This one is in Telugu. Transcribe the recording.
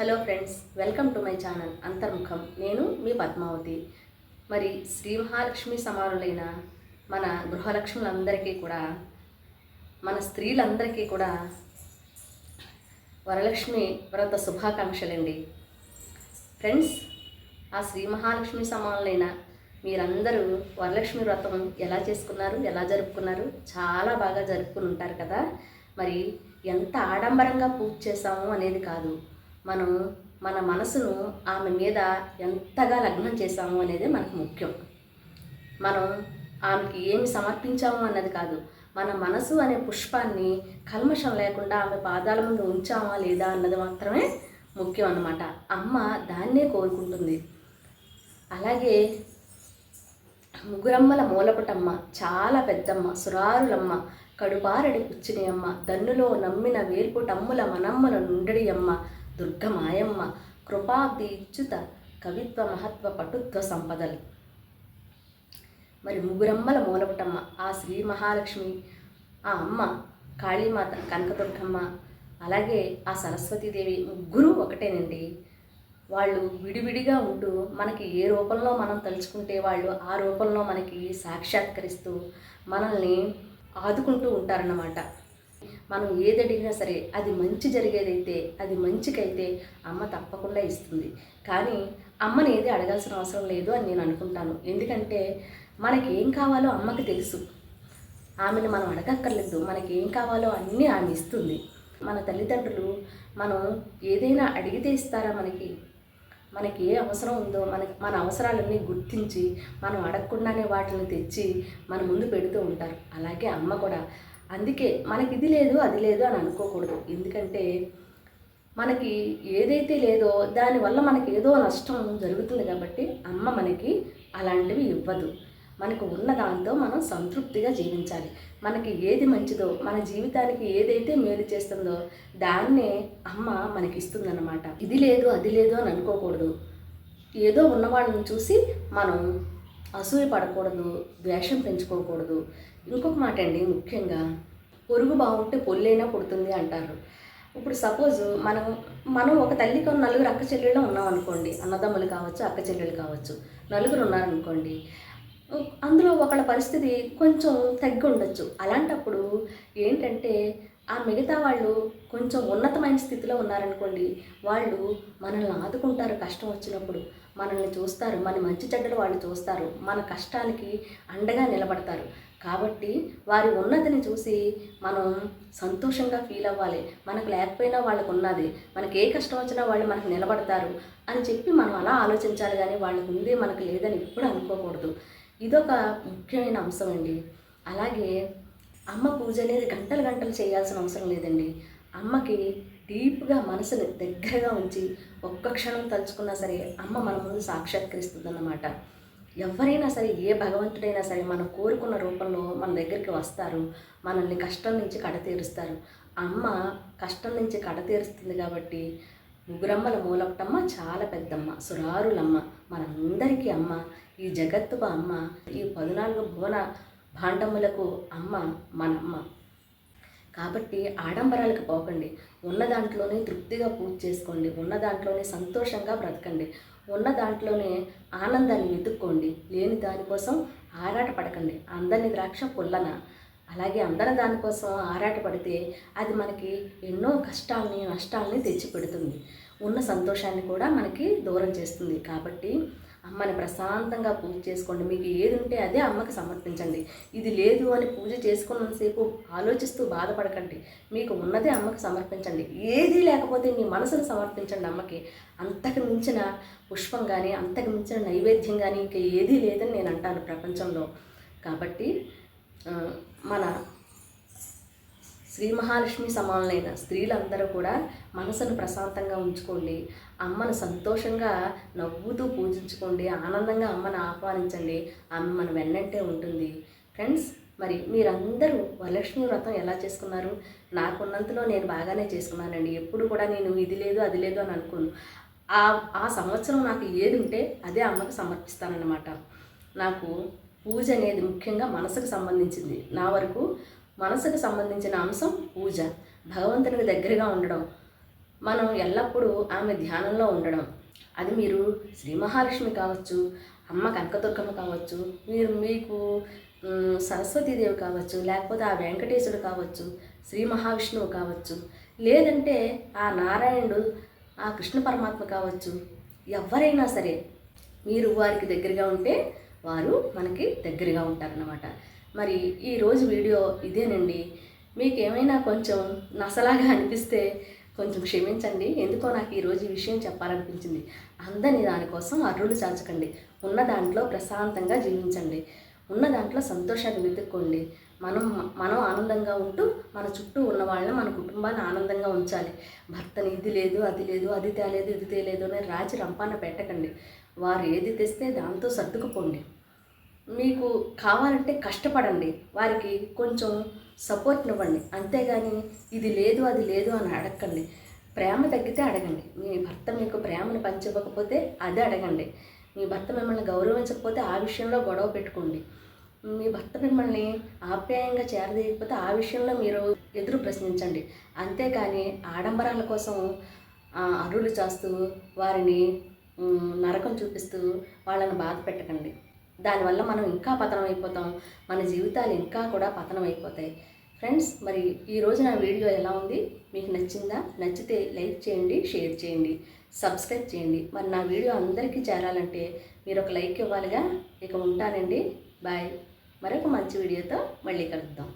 Hello friends welcome to my channel Antarmukham. నేను మీ పద్మావతి. మరి శ్రీ మహాలక్ష్మి సమానులైన మన గృహలక్ష్ములందరికీ కూడా మన స్త్రీలందరికీ కూడా వరలక్ష్మి వ్రత శుభాకాంక్షలండి. ఫ్రెండ్స్ ఆ శ్రీ మహాలక్ష్మి సమానులైన మీరందరూ వరలక్ష్మి వ్రతం ఎలా చేసుకున్నారు ఎలా జరుపుకున్నారు చాలా బాగా జరుపుకుని ఉంటారు కదా. మరి ఎంత ఆడంబరంగా పూజ చేసాము అనేది కాదు. మనం మన మనసును ఆమె మీద ఎంతగా లగ్నం చేశాము అనేది మనకు ముఖ్యం. మనం ఆమెకి ఏమి సమర్పించాము అన్నది కాదు. మన మనసు అనే పుష్పాన్ని కల్మషం లేకుండా ఆమె పాదాల ముందు ఉంచామా లేదా అన్నది మాత్రమే ముఖ్యం అన్నమాట. అమ్మ దాన్నే కోరుకుంటుంది. అలాగే ముగ్గురమ్మల మూలపుటమ్మ చాలా పెద్దమ్మ సురారులమ్మ కడుపారడి పుచ్చిని అమ్మ దన్నులో నమ్మిన వేల్పుటమ్ముల మనమ్మల నుండడి అమ్మ దుర్గమాయమ్మ కృపాబ్ది ఇచ్చుత కవిత్వ మహత్వ పటుత్వ సంపదలు. మరి ముగ్గురమ్మల మూలపుటమ్మ ఆ శ్రీ మహాలక్ష్మి ఆ అమ్మ కాళీమాత కనకదుర్గమ్మ అలాగే ఆ సరస్వతీదేవి ముగ్గురు ఒకటేనండి. వాళ్ళు విడివిడిగా ఉంటూ మనకి ఏ రూపంలో మనం తలుచుకుంటే వాళ్ళు ఆ రూపంలో మనకి సాక్షాత్కరిస్తూ మనల్ని ఆదుకుంటూ ఉంటారన్నమాట. మనం ఏది అడిగినా సరే అది మంచి జరిగేదైతే అది మంచికైతే అమ్మ తప్పకుండా ఇస్తుంది. కానీ అమ్మని ఏది అడగాల్సిన అవసరం లేదు అని నేను అనుకుంటాను. ఎందుకంటే మనకి ఏం కావాలో అమ్మకి తెలుసు. ఆమెను మనం అడగక్కర్లేదు. మనకి ఏం కావాలో అన్నీ ఆమె ఇస్తుంది. మన తల్లిదండ్రులు మనం ఏదైనా అడిగితే ఇస్తారా మనకి? మనకి ఏ అవసరం ఉందో మనకి మన అవసరాలన్నీ గుర్తించి మనం అడగకుండానే వాటిని తెచ్చి మన ముందు పెడుతూ ఉంటారు. అలాగే అమ్మ కూడా అందుకే మనకి ఇది లేదు అది లేదు అని అనుకోకూడదు. ఎందుకంటే మనకి ఏదైతే లేదో దానివల్ల మనకి ఏదో నష్టం జరుగుతుంది కాబట్టి అమ్మ మనకి అలాంటివి ఇవ్వదు. మనకు ఉన్న దాంతో మనం సంతృప్తిగా జీవించాలి. మనకి ఏది మంచిదో మన జీవితానికి ఏదైతే మేలు చేస్తుందో దాన్నే అమ్మ మనకి ఇస్తుందన్నమాట ఇది లేదు అది లేదు అని అనుకోకూడదు. ఏదో ఉన్నవాళ్ళని చూసి మనం అసూయ పడకూడదు ద్వేషం పెంచుకోకూడదు. ఇంకొక మాట అండి ముఖ్యంగా పొరుగు బాగుంటే పొల్లైనా పుడుతుంది అంటారు. ఇప్పుడు సపోజ్ మనం మనం ఒక తల్లికి నలుగురు అక్క చెల్లెళ్ళు ఉన్నాం అనుకోండి అన్నదమ్ములు కావచ్చు అక్క చెల్లెలు కావచ్చు నలుగురు ఉన్నారనుకోండి అందులో ఒకళ్ళ పరిస్థితి కొంచెం తగ్గి ఉండొచ్చు అలాంటప్పుడు ఏంటంటే ఆ మిగతా వాళ్ళు కొంచెం ఉన్నతమైన స్థితిలో ఉన్నారనుకోండి వాళ్ళు మనల్ని ఆదుకుంటారు కష్టం వచ్చినప్పుడు. మనల్ని చూస్తారు మన మంచి చెడ్డలు వాళ్ళు చూస్తారు మన కష్టానికి అండగా నిలబడతారు. కాబట్టి వారి ఉన్నతిని చూసి మనం సంతోషంగా ఫీల్ అవ్వాలి. మనకు లేకపోయినా వాళ్ళకు ఉన్నది. మనకి ఏ కష్టం వచ్చినా వాళ్ళు మనకు నిలబడతారు అని చెప్పి మనం అలా ఆలోచించాలి కానీ వాళ్ళకు ఉంది మనకు లేదని ఎప్పుడు అనుకోకూడదు. ఇదొక ముఖ్యమైన అంశం అండి. అలాగే అమ్మ పూజ అనేది గంటలు గంటలు చేయాల్సిన అవసరం లేదండి. అమ్మకి డీప్గా మనసుని దగ్గరగా ఉంచి ఒక్క క్షణం తలుచుకున్నా సరే అమ్మ మన ముందు సాక్షాత్కరిస్తుంది అన్నమాట ఎవరైనా సరే ఏ భగవంతుడైనా సరే మనం కోరుకున్న రూపంలో మన దగ్గరికి వస్తారు. మనల్ని కష్టం నుంచి కడతీరుస్తారు అమ్మ కష్టం నుంచి కడతీరుస్తుంది కాబట్టి ముగ్గురమ్మల మూలొక్కటమ్మ చాలా పెద్దమ్మ సురారులమ్మ మనందరికీ అమ్మ. ఈ జగత్తుకు అమ్మ ఈ పద్నాలుగు భువన భాండములకు అమ్మ మనమ్మ. కాబట్టి ఆడంబరాలకు పోకండి. ఉన్న దాంట్లోనే తృప్తిగా పూజ చేసుకోండి. ఉన్న దాంట్లోనే సంతోషంగా బ్రతకండి. ఉన్న దాంట్లోనే ఆనందాన్ని వెతుక్కోండి. లేని దానికోసం ఆరాట పడకండి అందని ద్రాక్ష పుల్లన. అలాగే అందరి దానికోసం ఆరాట పడితే అది మనకి ఎన్నో కష్టాలని నష్టాలని తెచ్చిపెడుతుంది. ఉన్న సంతోషాన్ని కూడా మనకి దూరం చేస్తుంది. కాబట్టి అమ్మని ప్రశాంతంగా పూజ చేసుకోండి. మీకు ఏది ఉంటే అదే అమ్మకి సమర్పించండి. ఇది లేదు అని పూజ చేసుకున్నంతసేపు ఆలోచిస్తూ బాధపడకండి. మీకు ఉన్నదే అమ్మకి సమర్పించండి. ఏది లేకపోతే మీ మనసును సమర్పించండి అమ్మకి. అంతకు మించిన పుష్పం కానీ అంతకు మించిన నైవేద్యం కానీ ఇంకా ఏదీ లేదని నేను అంటాను ప్రపంచంలో. కాబట్టి మన శ్రీ మహాలక్ష్మి సమానులైన స్త్రీలందరూ కూడా మనసును ప్రశాంతంగా ఉంచుకోండి. అమ్మను సంతోషంగా నవ్వుతూ పూజించుకోండి. ఆనందంగా అమ్మను ఆహ్వానించండి. అమ్మ మన వెన్నంటే ఉంటుంది. ఫ్రెండ్స్ మరి మీరందరూ వరలక్ష్మి వ్రతం ఎలా చేసుకున్నారు? నాకున్నంతలో నేను బాగానే చేసుకున్నానండి. ఎప్పుడు కూడా నేను ఇది లేదు అది లేదు అని అనుకోను. ఆ ఆ సంవత్సరం నాకు ఏది ఉంటే అదే అమ్మకు సమర్పిస్తానన్నమాట. నాకు పూజ అనేది ముఖ్యంగా మనసుకు సంబంధించింది. నా వరకు మనసుకు సంబంధించిన అంశం పూజ. భగవంతునికి దగ్గరగా ఉండడం. మనం ఎల్లప్పుడూ ఆమె ధ్యానంలో ఉండడం. అది మీరు శ్రీ మహాలక్ష్మి కావచ్చు అమ్మ కనకదుర్గమ్మ కావచ్చు మీరు మీకు సరస్వతీదేవి కావచ్చు లేకపోతే ఆ వెంకటేశ్వరుడు కావచ్చు శ్రీ మహావిష్ణువు కావచ్చు లేదంటే ఆ నారాయణుడు ఆ కృష్ణ పరమాత్మ కావచ్చు ఎవరైనా సరే మీరు వారికి దగ్గరగా ఉంటే వారు మనకి దగ్గరగా ఉంటారన్నమాట. మరి ఈరోజు వీడియో ఇదేనండి. మీకు ఏమైనా కొంచెం నసలాగా అనిపిస్తే కొంచెం క్షమించండి. ఎందుకో నాకు ఈరోజు ఈ విషయం చెప్పాలనిపించింది. అందని దానికోసం అర్రులు చాచకండి ఉన్న దాంట్లో ప్రశాంతంగా జీవించండి. ఉన్న దాంట్లో సంతోషాన్ని వెతుక్కోండి. మనం మనం ఆనందంగా ఉంటూ మన చుట్టూ ఉన్న వాళ్ళని మన కుటుంబాన్ని ఆనందంగా ఉంచాలి. భర్తని ఇది లేదు అది లేదు అది తేలేదు ఇది తేలేదు అని రాజు రంపాన పెట్టకండి. వారు ఏది తెస్తే దాంతో సర్దుకుపోండి. మీకు కావాలంటే కష్టపడండి. వారికి కొంచెం సపోర్ట్నివ్వండి అంతేగాని ఇది లేదు అది లేదు అని అడగండి ప్రేమ తగ్గితే అడగండి. మీ భర్త మీకు ప్రేమను పంచివ్వకపోతే అదే అడగండి. మీ భర్త మిమ్మల్ని గౌరవించకపోతే ఆ విషయంలో గొడవ పెట్టుకోండి. మీ భర్త మిమ్మల్ని ఆప్యాయంగా చేరదీయకపోతే ఆ విషయంలో మీరు ఎదురు ప్రశ్నించండి. అంతేకాని ఆడంబరాల కోసం అరులు చేస్తూ వారిని నరకం చూపిస్తూ వాళ్ళని బాధ పెట్టకండి. దానివల్ల మనం ఇంకా పతనం అయిపోతాం మన జీవితాలు ఇంకా కూడా పతనం అయిపోతాయి ఫ్రెండ్స్ మరి ఈరోజు నా వీడియో ఎలా ఉంది? మీకు నచ్చిందా? నచ్చితే లైక్ చేయండి షేర్ చేయండి సబ్స్క్రైబ్ చేయండి. మరి నా వీడియో అందరికీ చేరాలంటే మీరు ఒక లైక్ ఇవ్వాలిగా. ఇక ఉంటానండి. బాయ్. మరొక మంచి వీడియోతో మళ్ళీ కలుద్దాం.